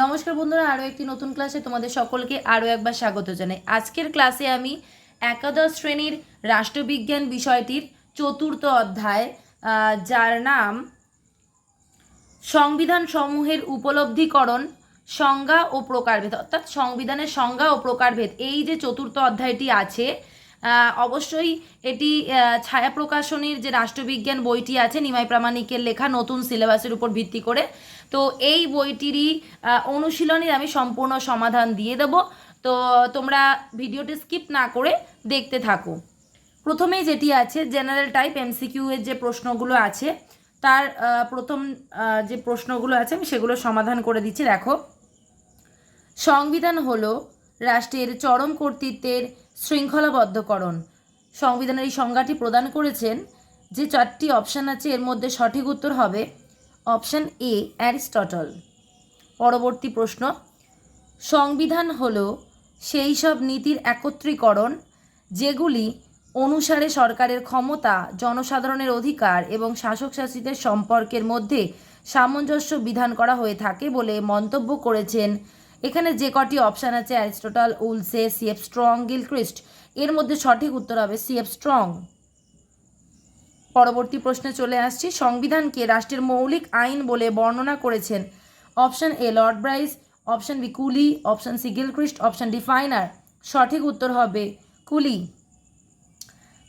নমস্কার বন্ধুরা, আরও একটি নতুন ক্লাসে তোমাদের সকলকে আরও একবার স্বাগত জানাই। আজকের ক্লাসে আমি একাদশ শ্রেণির রাষ্ট্রবিজ্ঞান বিষয়টির চতুর্থ অধ্যায় যার নাম সংবিধান সমূহের উপলব্ধিকরণ, সংজ্ঞা ও প্রকারভেদ, অর্থাৎ সংবিধানের সংজ্ঞা ও প্রকারভেদ। এই যে চতুর্থ অধ্যায়টি আছে অবশ্যই এটি ছায়া প্রকাশনীর যে রাষ্ট্রবিজ্ঞান বইটি আছে, নিমাই প্রামাণিকের লেখা, নতুন সিলেবাসের উপর ভিত্তি করে। তো এই বইটিরই অনুশীলনের আমি সম্পূর্ণ সমাধান দিয়ে দেবো। তো তোমরা ভিডিওটি স্কিপ না করে দেখতে থাকো। প্রথমেই যেটি আছে, জেনারেল টাইপ, এমসিকিউ এর যে প্রশ্নগুলো আছে, তার প্রথম যে প্রশ্নগুলো আছে, আমি সেগুলো সমাধান করে দিচ্ছি। দেখো, সংবিধান হলো রাষ্ট্রের চরম কর্তৃত্বের শৃঙ্খলাবদ্ধকরণ। সংবিধানের এই সংজ্ঞাটি প্রদান করেছেন যে চারটি অপশান আছে, এর মধ্যে সঠিক উত্তর হবে অপশান এ, অ্যারিস্টটল। পরবর্তী প্রশ্ন, সংবিধান হল সেই সব নীতির একত্রীকরণ যেগুলি অনুসারে সরকারের ক্ষমতা, জনসাধারণের অধিকার এবং শাসক শাসিতের সম্পর্কের মধ্যে সামঞ্জস্য বিধান করা হয়ে থাকে বলে মন্তব্য করেছেন এখানে যে কটি অপশান আছে Aristotle Woolsey C F Strong Gilchrist এর মধ্যে সঠিক উত্তর হবে সিএফ স্ট্রং পরবর্তী প্রশ্নে চলে আসছি। সংবিধানকে রাষ্ট্রের মৌলিক আইন বলে বর্ণনা করেছেন? Option A Lord Bryce option B Cooley option C Gilchrist option D Finer সঠিক উত্তর হবে কুলি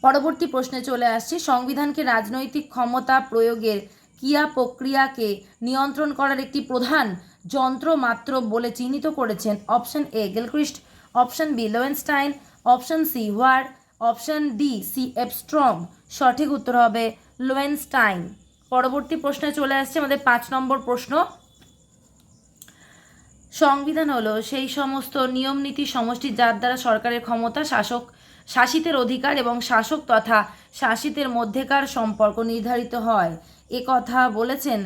পরবর্তী প্রশ্নে চলে আসছি। সংবিধানকে রাজনৈতিক ক্ষমতা প্রয়োগের ক্রিয়া প্রক্রিয়াকে নিয়ন্ত্রণ করার একটি প্রধান যন্ত্র মাত্র বলে চিহ্নিত করেছেন option A Gilchrist, option B Loewenstein, option C Wheare option D C F strong. সঠিক উত্তর হবে লোয়েনস্টাইন। পরবর্তী প্রশ্নে চলে আসছে আমাদের পাঁচ নম্বর প্রশ্ন। সংবিধান হলো সেই সমস্ত নিয়ম, নীতি, সমষ্টি যার দ্বারা সরকারের ক্ষমতা, শাসক, শাসিতের অধিকার এবং শাসক তথা শাসিতের মধ্যেকার সম্পর্ক নির্ধারিত হয়। এ কথা বলেছেন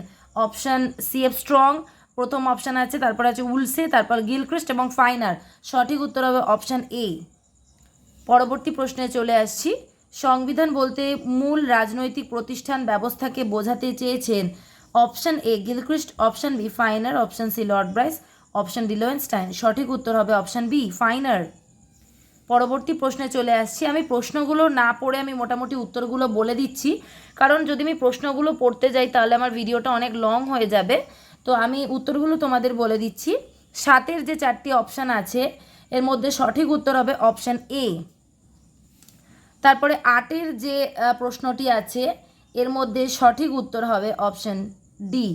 অপশান সিএফ স্ট্রং। প্রথম অপশান আছে, তারপর আছে উলসে, তারপর গিলক্রিস্ট এবং ফাইনার। সঠিক উত্তর হবে অপশান এ পরবর্তী প্রশ্নে চলে আসছি। সংবিধান বলতে মূল রাজনৈতিক প্রতিষ্ঠান ব্যবস্থাকে বোঝাতে চেয়েছেন। Option A Gilchrist option B Finer option C Lord Bryce option D Loewenstein. সঠিক উত্তর হবে অপশান বি ফাইনার। পরবর্তী প্রশ্নে চলে আসছি। আমি প্রশ্নগুলো না পড়ে আমি মোটামুটি উত্তরগুলো বলে দিচ্ছি। কারণ যদি আমি প্রশ্নগুলো পড়তে যাই তাহলে আমার ভিডিওটা অনেক লং হয়ে যাবে। তো আমি উত্তরগুলো তোমাদের বলে দিচ্ছি। সাতের যে চারটি অপশান আছে, এর মধ্যে সঠিক উত্তর হবে অপশান এ তারপরে আটের যে প্রশ্নটি আছে, এর মধ্যে সঠিক উত্তর হবে অপশান ডি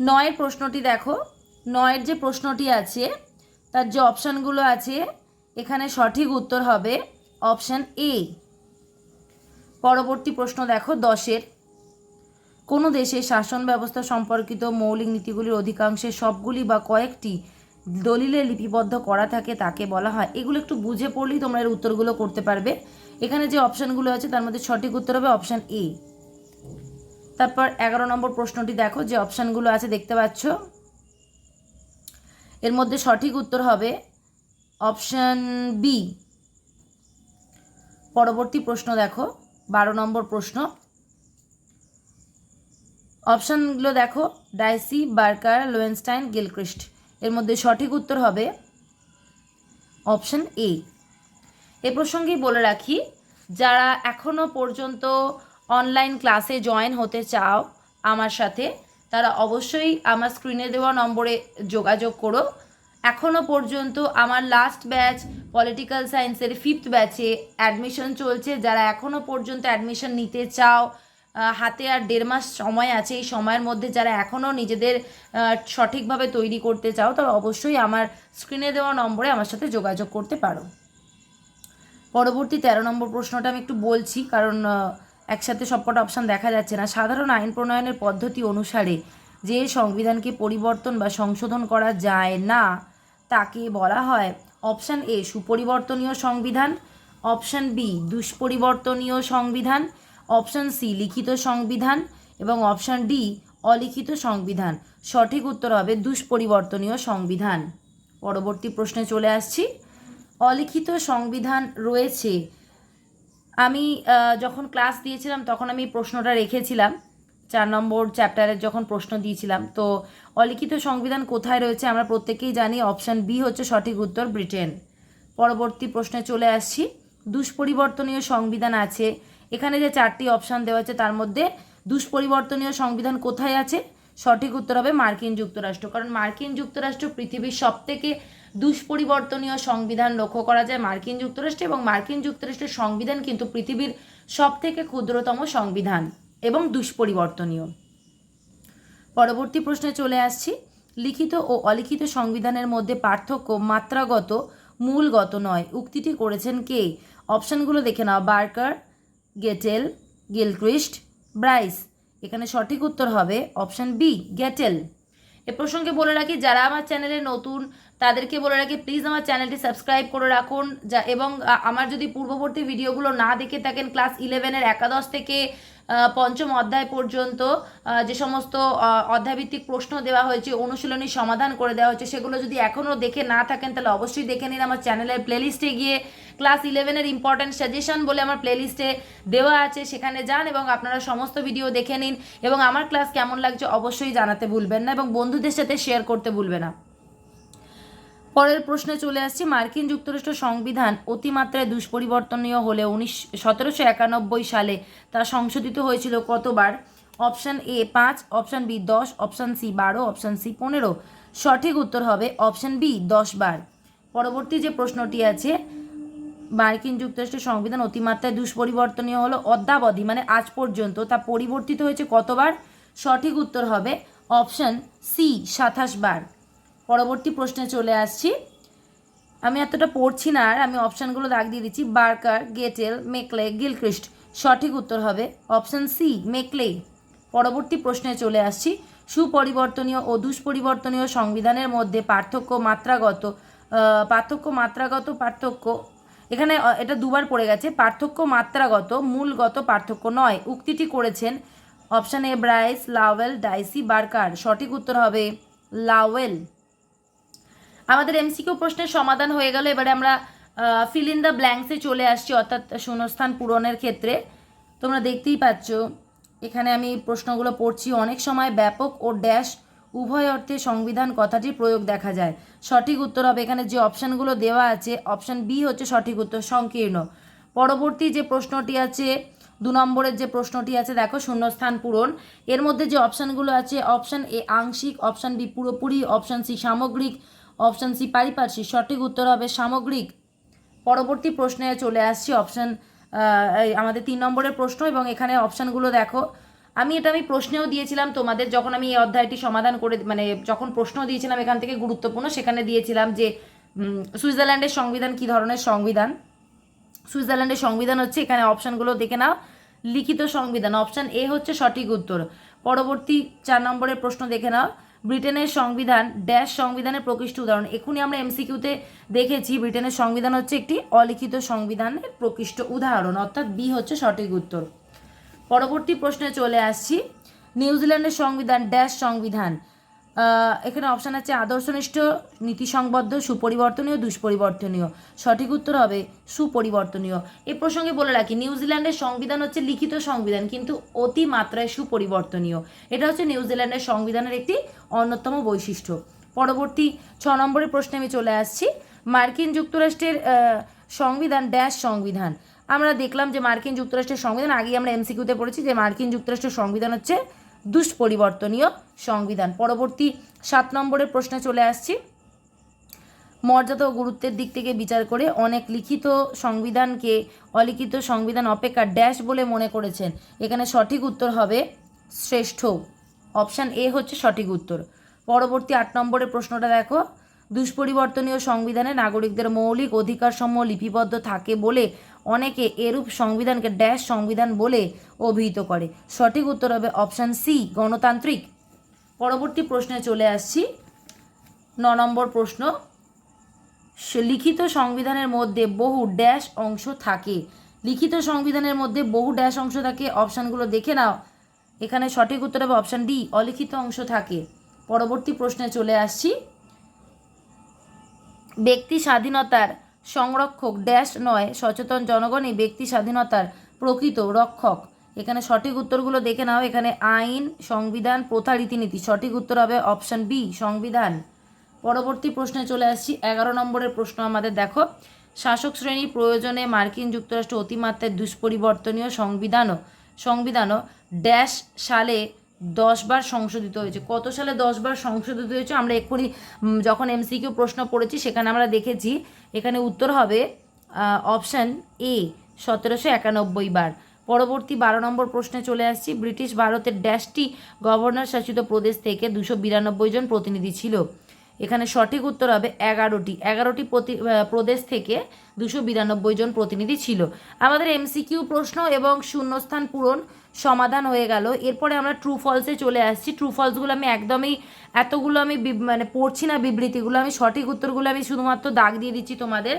নয়ের প্রশ্নটি দেখো। নয়ের যে প্রশ্নটি আছে, তার যে অপশানগুলো আছে, এখানে সঠিক উত্তর হবে অপশান এ পরবর্তী প্রশ্ন দেখো দশের। কোনো দেশে শাসন ব্যবস্থা সম্পর্কিত মৌলিক নীতিগুলির অধিকাংশের সবগুলি বা কয়েকটি দলিলে লিপিবদ্ধ করা থাকে তাকে বলা হয়। এগুলো একটু বুঝে পড়লেই তোমরা এর উত্তরগুলো করতে পারবে। এখানে যে অপশানগুলো আছে, তার মধ্যে সঠিক উত্তর হবে অপশান এ। তারপর এগারো নম্বর প্রশ্নটি দেখো, যে অপশানগুলো আছে দেখতে পাচ্ছ। এর মধ্যে সঠিক উত্তর হবে অপশান বি। পরবর্তী প্রশ্ন দেখো, বারো নম্বর প্রশ্ন। অপশানগুলো দেখো, ডাইসি, বার্কার, লোয়েনস্টাইন, গিলক্রিস্ট। এর মধ্যে সঠিক উত্তর হবে অপশান এ। এ প্রসঙ্গেই বলে রাখি, যারা এখনও পর্যন্ত অনলাইন ক্লাসে জয়েন হতে চাও আমার সাথে, তারা অবশ্যই আমার স্ক্রিনে দেওয়া নম্বরে যোগাযোগ করো। এখনও পর্যন্ত আমার লাস্ট ব্যাচ পলিটিক্যাল সায়েন্সের ফিফথ ব্যাচে অ্যাডমিশন চলছে। যারা এখনও পর্যন্ত অ্যাডমিশন নিতে চাও হাতে আর দেড় মাস সময় আছে। এই সময়ের মধ্যে যারা এখনও নিজেদের সঠিকভাবে তৈরি করতে চাও তবে অবশ্যই আমার স্ক্রিনে দেওয়া নম্বরে আমার সাথে যোগাযোগ করতে পারো। পরবর্তী তেরো নম্বর প্রশ্নটা আমি একটু বলছি, কারণ একসাথে সবকটা অপশান দেখা যাচ্ছে না। সাধারণ আইন প্রণয়নের পদ্ধতি অনুসারে যে সংবিধানকে পরিবর্তন বা সংশোধন করা যায় না, তাকে বলা হয় অপশান এ সুপরিবর্তনীয় সংবিধান অপশান বি দুষ্পরিবর্তনীয় সংবিধান অপশান সি, লিখিত সংবিধান এবং অপশান ডি, অলিখিত সংবিধান। সঠিক উত্তর হবে দুষ্পরিবর্তনীয় সংবিধান। পরবর্তী প্রশ্নে চলে আসছি। অলিখিত সংবিধান রয়েছে। আমি যখন ক্লাস দিয়েছিলাম তখন আমি প্রশ্নটা রেখেছিলাম। চার নম্বর চ্যাপ্টারের যখন প্রশ্ন দিয়েছিলাম। তো অলিখিত সংবিধান কোথায় রয়েছে আমরা প্রত্যেকেই জানি, অপশান বি হচ্ছে সঠিক উত্তর ব্রিটেন। পরবর্তী প্রশ্নে চলে আসছি। দুষ্পরিবর্তনীয় সংবিধান আছে। এখানে যে চারটি অপশান দেওয়া আছে, তার মধ্যে দুষ্পরিবর্তনীয় সংবিধান কোথায় আছে? সঠিক উত্তর হবে মার্কিন যুক্তরাষ্ট্র। কারণ মার্কিন যুক্তরাষ্ট্র পৃথিবীর সবথেকে দুষ্পরিবর্তনীয় সংবিধান লক্ষ্য করা যায় মার্কিন যুক্তরাষ্ট্রে এবং মার্কিন যুক্তরাষ্ট্রের সংবিধান কিন্তু পৃথিবীর সবথেকে ক্ষুদ্রতম সংবিধান এবং দুষ্পরিবর্তনীয়। পরবর্তী প্রশ্নে চলে আসছি। লিখিত ও অলিখিত সংবিধানের মধ্যে পার্থক্য মাত্রাগত, মূলগত নয়। উক্তিটি করেছেন কে? অপশানগুলো দেখে নাও। Barker Gettell Gilchrist Bryce. এখানে সঠিক উত্তর হবে অপশান বি, গেটেল। এ প্রসঙ্গে বলে রাখি, যারা আমার চ্যানেলে নতুন, তাদেরকে বলে রাখি, প্লিজ আমার চ্যানেলটি সাবস্ক্রাইব করে রাখুন। যা, এবং আমার যদি পূর্ববর্তী ভিডিওগুলো না দেখে থাকেন, ক্লাস ইলেভেনের একাদশ থেকে পঞ্চম অধ্যায় পর্যন্ত যে সমস্ত অধ্যায়ভিত্তিক প্রশ্ন দেওয়া হয়েছে, অনুশীলনী সমাধান করে দেওয়া হয়েছে, সেগুলো যদি এখনও দেখে না থাকেন, তাহলে অবশ্যই দেখে নিন আমার চ্যানেলের প্লেলিস্টে গিয়ে। ক্লাস ইলেভেনের ইম্পর্ট্যান্ট সাজেশন বলে আমার প্লেলিস্টে দেওয়া আছে, সেখানে যান এবং আপনারা সমস্ত ভিডিও দেখে নিন। এবং আমার ক্লাস কেমন লাগছে অবশ্যই জানাতে ভুলবেন না এবং বন্ধুদের সাথে শেয়ার করতে ভুলবে না। পরের প্রশ্নে চলে আসছি। মার্কিন যুক্তরাষ্ট্র সংবিধান অতিমাত্রায় দুষ্পরিবর্তনীয় হলে উনিশ, সতেরোশো একানব্বই সালে তা সংশোধিত হয়েছিল কতবার? অপশান এ পাঁচ, অপশান বি দশ, অপশান সি বারো, অপশান সি পনেরো। সঠিক উত্তর হবে অপশান বি দশ বার পরবর্তী যে প্রশ্নটি আছে, মার্কিন যুক্তরাষ্ট্রের সংবিধান অতিমাত্রায় দুষ্পরিবর্তনীয় হলো অদ্যাবধি মানে আজ পর্যন্ত, তা পরিবর্তিত হয়েছে কতবার? সঠিক উত্তর হবে অপশান সি সাতাশ বার পরবর্তী প্রশ্নে চলে আসছি। আমি এতটা পড়ছি না আর আমি অপশানগুলো দাগ দিয়ে দিচ্ছি। Barker, Gettell, Macaulay, Gilchrist. সঠিক উত্তর হবে অপশান সি, মেকলে। পরবর্তী প্রশ্নে চলে আসছি। সুপরিবর্তনীয় ও দুষ্পরিবর্তনীয় সংবিধানের মধ্যে পার্থক্য মাত্রাগত পার্থক্য মাত্রাগত পার্থক্য, এখানে এটা দুবার পড়ে গেছে। পার্থক্য মাত্রাগত, মূলগত পার্থক্য নয়। উক্তিটি করেছেন option A Bryce, Lowell, Dicey, Barker. সঠিক উত্তর হবে লাওয়েল। আমাদের এমসিকিউ প্রশ্নের সমাধান হয়ে গেল। এবারে আমরা ফিল ইন দ্য ব্ল্যাঙ্কসে চলে আসছি, অর্থাৎ শূন্যস্থান পূরণের ক্ষেত্রে। তোমরা দেখতেই পাচ্ছ, এখানে আমি প্রশ্নগুলো পড়ছি। অনেক সময় ব্যাপক ও ড্যাশ উভয় অর্থে সংবিধান কথাটির প্রয়োগ দেখা যায়। সঠিক উত্তর হবে, এখানে যে অপশানগুলো দেওয়া আছে অপশান বি হচ্ছে সঠিক উত্তর, সংকীর্ণ। পরবর্তী যে প্রশ্নটি আছে, দু নম্বরের যে প্রশ্নটি আছে, দেখো, শূন্যস্থান পূরণ। এর মধ্যে যে অপশানগুলো আছে অপশান এ আংশিক অপশান বি পুরোপুরি অপশান সি সামগ্রিক অপশান সি পারিপার্শ্বিক। সঠিক উত্তর হবে সামগ্রিক। পরবর্তী প্রশ্নে চলে আসছি অপশান আমাদের তিন নম্বরের প্রশ্ন এবং এখানে অপশানগুলো দেখো। আমি এটা আমি প্রশ্নেও দিয়েছিলাম তোমাদের, যখন আমি এই অধ্যায়টি সমাধান করে মানে যখন প্রশ্ন দিয়েছিলাম এখান থেকে গুরুত্বপূর্ণ, সেখানে দিয়েছিলাম যে সুইজারল্যান্ডের সংবিধান কী ধরনের সংবিধান? সুইজারল্যান্ডের সংবিধান হচ্ছে, এখানে অপশানগুলো দেখে নাও। লিখিত সংবিধান, অপশান এ হচ্ছে সঠিক উত্তর। পরবর্তী চার নম্বরের প্রশ্ন দেখে নাও। ব্রিটেনের সংবিধান, ড্যাশ সংবিধানের প্রকৃষ্ট উদাহরণ। এখনই আমরা এমসিকিউতে দেখেছি, ব্রিটেনের সংবিধান হচ্ছে একটি অলিখিত সংবিধানের প্রকৃষ্ট উদাহরণ, অর্থাৎ বি হচ্ছে সঠিক উত্তর। পরবর্তী প্রশ্নে চলে আসছি। নিউজিল্যান্ডের সংবিধান, ড্যাশ সংবিধান। এখানে অপশান আছে আদর্শনিষ্ঠ, নীতিসংবদ্ধ, সুপরিবর্তনীয়, দুষ্পরিবর্তনীয়। সঠিক উত্তর হবে সুপরিবর্তনীয়। এ প্রসঙ্গে বলে রাখি, নিউজিল্যান্ডের সংবিধান হচ্ছে লিখিত সংবিধান, কিন্তু অতি মাত্রায় সুপরিবর্তনীয়। এটা হচ্ছে নিউজিল্যান্ডের সংবিধানের একটি অন্যতম বৈশিষ্ট্য। পরবর্তী ছ নম্বরের প্রশ্নে আমি চলে আসছি। মার্কিন যুক্তরাষ্ট্রের সংবিধান, ড্যাশ সংবিধান। আমরা দেখলাম যে মার্কিন যুক্তরাষ্ট্রের সংবিধান, আগেই আমরা এমসিকিউতে পড়েছি যে মার্কিন যুক্তরাষ্ট্রের সংবিধান হচ্ছে দুষ্পরিবর্তনীয় সংবিধান। পরবর্তী সাত নম্বরের প্রশ্নে চলে আসছি। মর্যাদা ও গুরুত্বের দিক থেকে বিচার করে অনেক লিখিত সংবিধানকে অলিখিত সংবিধান অপেক্ষা ড্যাশ বলে মনে করেছেন। এখানে সঠিক উত্তর হবে শ্রেষ্ঠ। অপশান এ হচ্ছে সঠিক উত্তর। পরবর্তী আট নম্বরের প্রশ্নটা দেখো। দুষ্পরিবর্তনীয় সংবিধানে নাগরিকদের মৌলিক অধিকারসমূহ লিপিবদ্ধ থাকে বলে অনেকে এরূপ সংবিধানকে ড্যাশ সংবিধান বলে অভিহিত করে। সঠিক উত্তর হবে অপশান সি, গণতান্ত্রিক। পরবর্তী প্রশ্নে চলে আসছি। ন নম্বর প্রশ্ন। লিখিত সংবিধানের মধ্যে বহু ড্যাশ অংশ থাকে। লিখিত সংবিধানের মধ্যে বহু ড্যাশ অংশ থাকে, অপশানগুলো দেখে নাও। এখানে সঠিক উত্তর হবে অপশান ডি, অলিখিত অংশ থাকে। পরবর্তী প্রশ্নে চলে আসছি। ব্যক্তি স্বাধীনতার সংরক্ষক ড্যাশ নয়, সচেতন জনগণই ব্যক্তি স্বাধীনতার প্রকৃত রক্ষক। এখানে সঠিক উত্তরগুলো দেখে নাও। এখানে আইন, সংবিধান, প্রথা, রীতিনীতি। সঠিক উত্তর হবে অপশন বি সংবিধান। পরবর্তী প্রশ্নে চলে আসছি। এগারো নম্বরের প্রশ্ন আমাদের, দেখো। শাসক শ্রেণির প্রয়োজনে মার্কিন যুক্তরাষ্ট্র অতিমাত্রায় দুষ্পরিবর্তনীয় সংবিধানও সংবিধানও ড্যাশ সালে দশবার সংশোধিত হয়েছে। কত সালে দশবার সংশোধিত হয়েছে আমরা এক্ষুনি যখন এমসিকিউ প্রশ্ন পড়েছি, সেখানে আমরা দেখেছি, এখানে উত্তর হবে অপশান এ সতেরোশো একানব্বই বার। পরবর্তী বারো নম্বর প্রশ্নে চলে আসছি, ব্রিটিশ ভারতের ড্যাশটি গভর্নর শাসিত প্রদেশ থেকে দুশো বিরানব্বই জন প্রতিনিধি ছিল। এখানে সঠিক উত্তর হবে এগারোটি। এগারোটি প্রতি প্রদেশ থেকে দুশো বিরানব্বই জন প্রতিনিধি ছিল। আমাদের এমসিকিউ প্রশ্ন এবং শূন্যস্থান পূরণ সমাধান হয়ে গেল। এরপরে আমরা ট্রু ফলসে চলে আসছি। ট্রু ফলসগুলো আমি একদমই এতগুলো আমি মানে পড়ছি না বিবৃতিগুলো, আমি সঠিক উত্তরগুলো আমি শুধুমাত্র দাগ দিয়ে দিচ্ছি তোমাদের।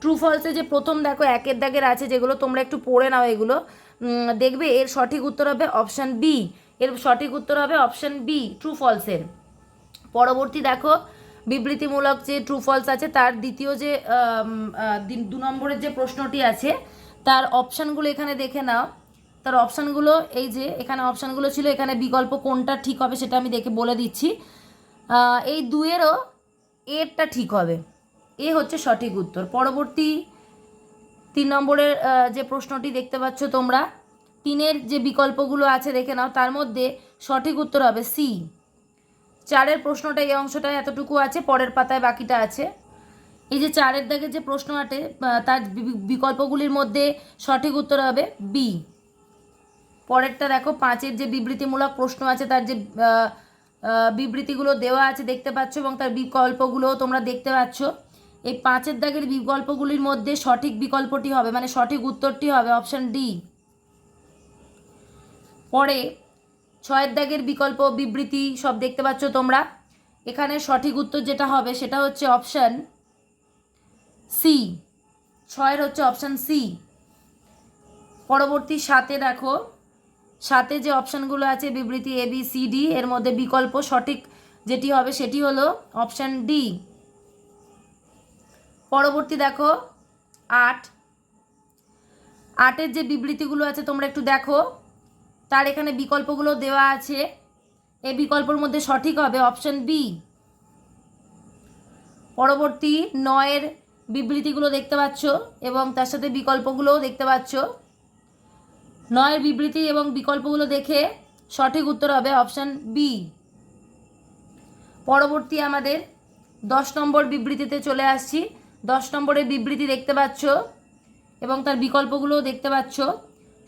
ট্রু ফলসে যে প্রথম দেখো একের দাগের আছে, যেগুলো তোমরা একটু পড়ে নাও এগুলো। দেখবে এর সঠিক উত্তর হবে অপশান বি এর সঠিক উত্তর হবে অপশান বি ট্রু ফলসের পরবর্তী দেখো, বিবৃতিমূলক যে ট্রু ফলস আছে, তার দ্বিতীয় যে দু নম্বরের যে প্রশ্নটি আছে, তার অপশানগুলো এখানে দেখে নাও। তার অপশানগুলো, এই যে এখানে অপশানগুলো ছিল, এখানে বিকল্প কোনটা ঠিক হবে সেটা আমি দেখে বলে দিচ্ছি। এই দুয়েরও এরটা ঠিক হবে। এ হচ্ছে সঠিক উত্তর। পরবর্তী তিন নম্বরের যে প্রশ্নটি দেখতে পাচ্ছ তোমরা, তিনের যে বিকল্পগুলো আছে দেখে নাও, তার মধ্যে সঠিক উত্তর হবে সি। চারের প্রশ্নটা এই অংশটায় এতটুকু আছে, পরের পাতায় বাকিটা আছে। এই যে চারের দাগে যে প্রশ্ন আটে তার বিকল্পগুলির মধ্যে সঠিক উত্তর হবে বি। পরেরটা দেখো, পাঁচের যে বিবৃতিমূলক প্রশ্ন আছে, তার যে বিবৃতিগুলো দেওয়া আছে দেখতে পাচ্ছ এবং তার বিকল্পগুলোও তোমরা দেখতে পাচ্ছ। এই পাঁচের দাগের বিকল্পগুলির মধ্যে সঠিক বিকল্পটি হবে মানে সঠিক উত্তরটি হবে অপশান ডি। পরে ছয়ের দাগের বিকল্প বিবৃতি সব দেখতে পাচ্ছ তোমরা। এখানে সঠিক উত্তর যেটা হবে সেটা হচ্ছে অপশান সি। ছয়ের হচ্ছে অপশান সি। পরবর্তী সাতে দেখো সাথে যে অপশানগুলো আছে, বিবৃতি এ বি সি ডি এর মধ্যে বিকল্প সঠিক যেটি হবে সেটি হলো অপশান ডি পরবর্তী দেখো, আট। আটের যে বিবৃতিগুলো আছে, তোমরা একটু দেখো। তার এখানে বিকল্পগুলো দেওয়া আছে। এই বিকল্পর মধ্যে সঠিক হবে অপশান বি পরবর্তী নয়ের বিবৃতিগুলো দেখতে পাচ্ছ এবং তার সাথে বিকল্পগুলোও দেখতে পাচ্ছ। নয়ের বিবৃতি এবং বিকল্পগুলো দেখে সঠিক উত্তর হবে অপশান বি পরবর্তী আমাদের দশ নম্বর বিবৃতিতে চলে আসছি। দশ নম্বরের বিবৃতি দেখতে পাচ্ছ এবং তার বিকল্পগুলোও দেখতে পাচ্ছ।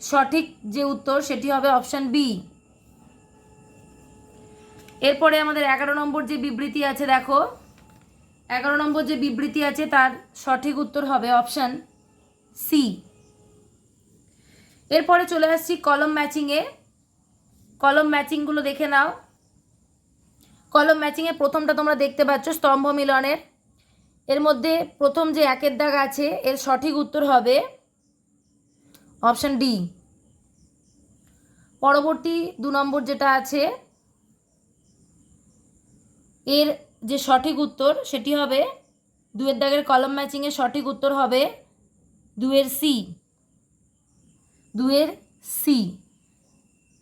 সঠিক যে উত্তর সেটি হবে অপশান বি এরপরে আমাদের এগারো নম্বর যে বিবৃতি আছে দেখো। এগারো নম্বর যে বিবৃতি আছে তার সঠিক উত্তর হবে অপশান সি এরপরে চলে আসছি কলম ম্যাচিংয়ে কলম ম্যাচিংগুলো দেখে নাও। কলম ম্যাচিংয়ে প্রথমটা তোমরা দেখতে পাচ্ছ স্তম্ভ মিলনের। এর মধ্যে প্রথম যে একের দাগ আছে, এর সঠিক উত্তর হবে অপশান ডি। পরবর্তী দু নম্বর যেটা আছে, এর যে সঠিক উত্তর সেটি হবে, দুয়ের দাগের কলম ম্যাচিংয়ের সঠিক উত্তর হবে দুয়ের সি। দুয়ের সি।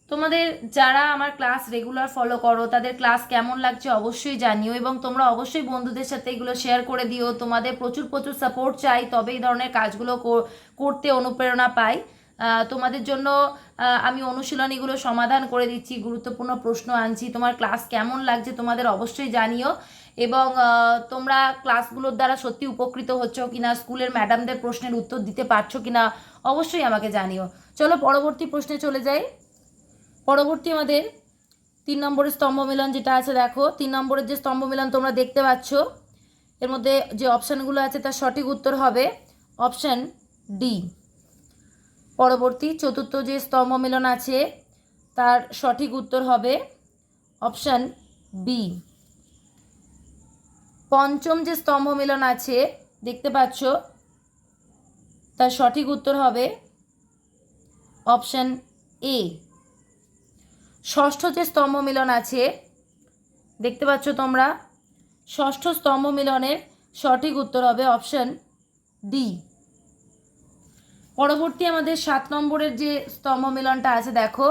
তোমাদের যারা আমার ক্লাস রেগুলার ফলো করো, তাদের ক্লাস কেমন লাগছে অবশ্যই জানিও এবং তোমরা অবশ্যই বন্ধুদের সাথে এগুলো শেয়ার করে দিও। তোমাদের প্রচুর প্রচুর সাপোর্ট চাই তবে এই ধরনের কাজগুলো কর- করতে অনুপ্রেরণা পাই। তোমাদের জন্য আমি অনুশীলনীগুলো সমাধান করে দিচ্ছি, গুরুত্বপূর্ণ প্রশ্ন আনছি। তোমার ক্লাস কেমন লাগছে তোমাদের অবশ্যই জানিও এবং তোমরা ক্লাসগুলোর দ্বারা সত্যি উপকৃত হচ্ছ কিনা, স্কুলের ম্যাডামদের প্রশ্নের উত্তর দিতে পারছ কিনা অবশ্যই আমাকে জানিও। চলো পরবর্তী প্রশ্নে চলে যাই। পরবর্তী আমাদের তিন নম্বরের স্তম্ভ মিলন যেটা আছে, দেখো। তিন নম্বরের যে স্তম্ভ মিলন তোমরা দেখতে পাচ্ছ, এর মধ্যে যে অপশানগুলো আছে তার সঠিক উত্তর হবে অপশান ডি। পরবর্তী চতুর্থ যে স্তম্ভ মিলন আছে, তার সঠিক উত্তর হবে অপশান বি। পঞ্চম যে স্তম্ভ মিলন আছে, দেখতে পাচ্ছ তার সঠিক উত্তর হবে অপশান এ। ষষ্ঠ যে স্তম্ভ মিলন আছে, দেখতে পাচ্ছ তোমরা, ষষ্ঠ স্তম্ভ মিলনের সঠিক উত্তর হবে অপশান ডি। পরবর্তী আমাদের সাত নম্বরের যে স্তম্ভ মিলনটা আছে, দেখো।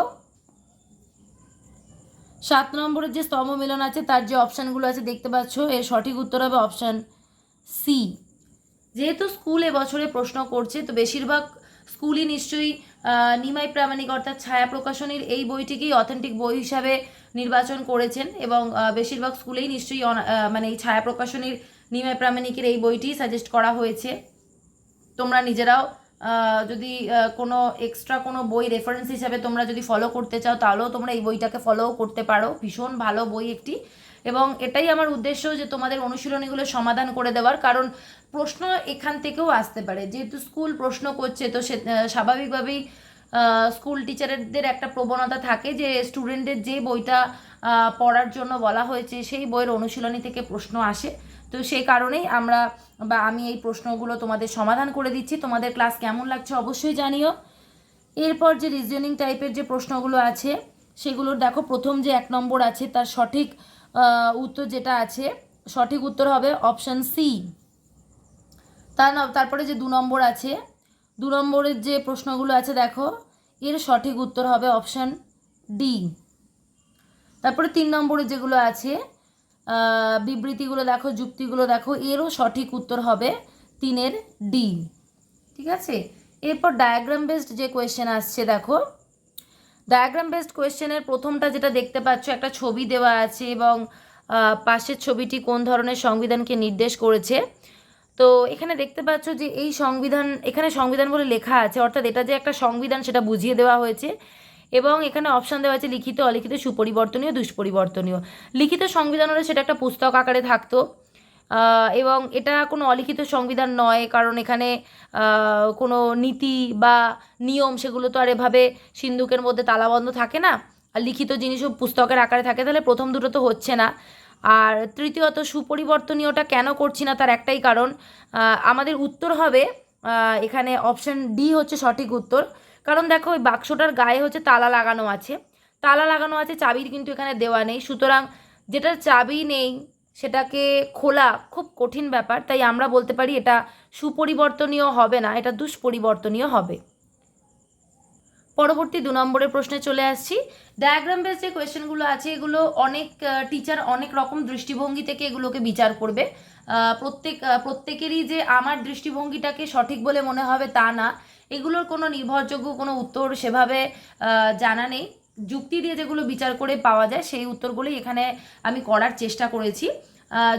সাত নম্বরের যে স্তম্ভ মিলন আছে, তার যে অপশানগুলো আছে, দেখতে পাচ্ছ, এর সঠিক উত্তর হবে অপশান সি। যেহেতু স্কুল এবছরে প্রশ্ন করছে, তো বেশিরভাগ স্কুলই নিশ্চয়ই নিমাই প্রামাণিক অর্থাৎ ছায়া প্রকাশনীর এই বইটিকেই অথেন্টিক বই হিসাবে নির্বাচন করেছেন এবং বেশিরভাগ স্কুলেই নিশ্চয়ই মানে এই ছায়া প্রকাশনীর, নিমাই প্রামাণিকের এই বইটি সাজেস্ট করা হয়েছে। তোমরা নিজেরাও যদি কোনো এক্সট্রা কোনো বই রেফারেন্স হিসাবে তোমরা যদি ফলো করতে চাও, তাহলেও তোমরা এই বইটাকে ফলোও করতে পারো। ভীষণ ভালো বই একটি। এবং এটাই আমার উদ্দেশ্য যে তোমাদের অনুশীলনীগুলো সমাধান করে দেওয়ার, কারণ প্রশ্ন এখান থেকেও আসতে পারে। যেহেতু স্কুল প্রশ্ন করছে, তো সে স্বাভাবিকভাবেই স্কুল টিচারদের একটা প্রবণতা থাকে যে স্টুডেন্টদের যে বইটা পড়ার জন্য বলা হয়েছে, সেই বইয়ের অনুশীলনী থেকে প্রশ্ন আসে। তো সেই কারণেই আমরা, বা আমি এই প্রশ্নগুলো তোমাদের সমাধান করে দিচ্ছি। তোমাদের ক্লাস কেমন লাগছে অবশ্যই জানিও। এরপর যে রিজনিং টাইপের যে প্রশ্নগুলো আছে, সেগুলোর দেখো, প্রথম যে এক নম্বর আছে, তার সঠিক উত্তর যেটা আছে, সঠিক উত্তর হবে অপশান সি তার তারপরে যে দু নম্বর আছে, দু নম্বরের যে প্রশ্নগুলো আছে, দেখো, এর সঠিক উত্তর হবে অপশান ডি তারপরে তিন নম্বরে যেগুলো আছে বিবৃতিগুলো দেখো, যুক্তিগুলো দেখো, এরও সঠিক উত্তর হবে তিনের ডি ঠিক আছে? এরপর ডায়াগ্রাম বেসড যে কোয়েশ্চেন আসছে, দেখো ডায়াগ্রাম বেসড কোয়েশ্চেনের প্রথমটা যেটা দেখতে পাচ্ছ, একটা ছবি দেওয়া আছে এবং পাশের ছবিটি কোন ধরনের সংবিধানকে নির্দেশ করেছে। তো এখানে দেখতে পাচ্ছ যে এই সংবিধান, এখানে সংবিধান বলে লেখা আছে, অর্থাৎ এটা যে একটা সংবিধান সেটা বুঝিয়ে দেওয়া হয়েছে এবং এখানে অপশান দেওয়া আছে লিখিত, অলিখিত, সুপরিবর্তনীয়, দুষ্পরিবর্তনীয়। লিখিত সংবিধান হলে সেটা একটা পুস্তক আকারে থাকতো। এবং এটা কোনো অলিখিত সংবিধান নয়, কারণ এখানে কোনো নীতি বা নিয়ম সেগুলো তো আর এভাবে সিন্ধুকের মধ্যে তালাবন্ধ থাকে না। আর লিখিত জিনিসও পুস্তকের আকারে থাকে, তাহলে প্রথম দুটো তো হচ্ছে না। আর তৃতীয়ত, সুপরিবর্তনীয়টা কেন করছি না তার একটাই কারণ আমাদের উত্তর হবে এখানে অপশন ডি হচ্ছে সঠিক উত্তর। কারণ দেখো, ওই বাক্সটার গায়ে হচ্ছে তালা লাগানো আছে। তালা লাগানো আছে, চাবির কিন্তু এখানে দেওয়া নেই। সুতরাং যেটার চাবি নেই সেটাকে খোলা খুব কঠিন ব্যাপার, তাই আমরা বলতে পারি এটা সুপরিবর্তনীয় হবে না, এটা দুষ্পরিবর্তনীয় হবে। পরবর্তী দু নম্বরের প্রশ্নে চলে আসছি। ডায়াগ্রাম বেস যে কোয়েশ্চেনগুলো আছে, এগুলো অনেক টিচার অনেক রকম দৃষ্টিভঙ্গি থেকে এগুলোকে বিচার করবে। প্রত্যেক প্রত্যেকেরই যে আমার দৃষ্টিভঙ্গিটাকে সঠিক বলে মনে হবে তা না। এগুলোর কোনো নির্ভরযোগ্য কোনো উত্তর সেভাবে জানা নেই। যুক্তি দিয়ে যেগুলো বিচার করে পাওয়া যায়, সেই উত্তরগুলি এখানে আমি করার চেষ্টা করেছি।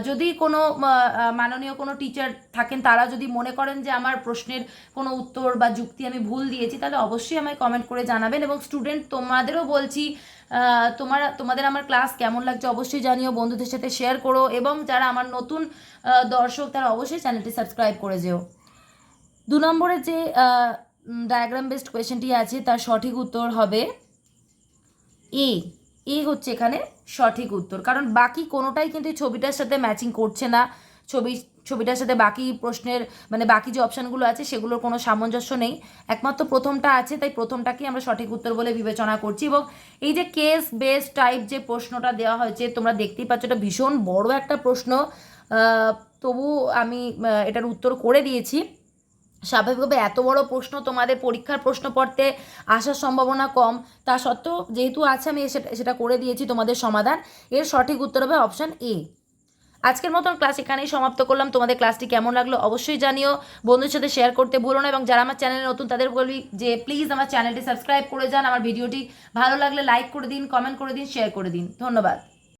যদি কোনো মাননীয় কোনো টিচার থাকেন, তারা যদি মনে করেন যে আমার প্রশ্নের কোনো উত্তর বা যুক্তি আমি ভুল দিয়েছি, তাহলে অবশ্যই আমায় কমেন্ট করে জানাবেন এবং স্টুডেন্ট তোমাদেরও বলছি তোমার, তোমাদের আমার ক্লাস কেমন লাগছে অবশ্যই জানিও, বন্ধুদের সাথে শেয়ার করো এবং যারা আমার নতুন দর্শক, তারা অবশ্যই চ্যানেলটি সাবস্ক্রাইব করে যেও। দু নম্বরের যে ডায়াগ্রাম বেসড কোয়েশ্চেনটি আছে, তার সঠিক উত্তর হবে এ এ হচ্ছে এখানে সঠিক উত্তর। কারণ বাকি কোনোটাই কিন্তু এই ছবিটার সাথে ম্যাচিং করছে না। ছবি, ছবিটার সাথে বাকি প্রশ্নের মানে বাকি যে অপশানগুলো আছে, সেগুলোর কোনো সামঞ্জস্য নেই। একমাত্র প্রথমটা আছে, তাই প্রথমটাকেই আমরা সঠিক উত্তর বলে বিবেচনা করছি। এবং এই যে কেস বেস টাইপ যে প্রশ্নটা দেওয়া হয়েছে, তোমরা দেখতেই পাচ্ছ এটা ভীষণ বড় একটা প্রশ্ন। তবু আমি এটার উত্তর করে দিয়েছি। স্বাভাবিকভাবে এত বড় প্রশ্ন তোমাদের পরীক্ষার প্রশ্ন পড়তে আসার সম্ভাবনা কম। তা সত্ত্বেও যেহেতু আছে, আমি সেটা সেটা করে দিয়েছি তোমাদের সমাধান। এর সঠিক উত্তর হবে অপশান এ আজকের মতন ক্লাস এখানেই সমাপ্ত করলাম। তোমাদের ক্লাসটি কেমন লাগল অবশ্যই জানিও। বন্ধুদের সাথে শেয়ার করতে ভুলো না এবং যারা আমার চ্যানেলে নতুন, তাদের বলবি যে প্লিজ আমার চ্যানেলটি সাবস্ক্রাইব করে যান। আমার ভিডিওটি ভালো লাগলে লাইক করে দিন কমেন্ট করে দিন শেয়ার করে দিন। ধন্যবাদ।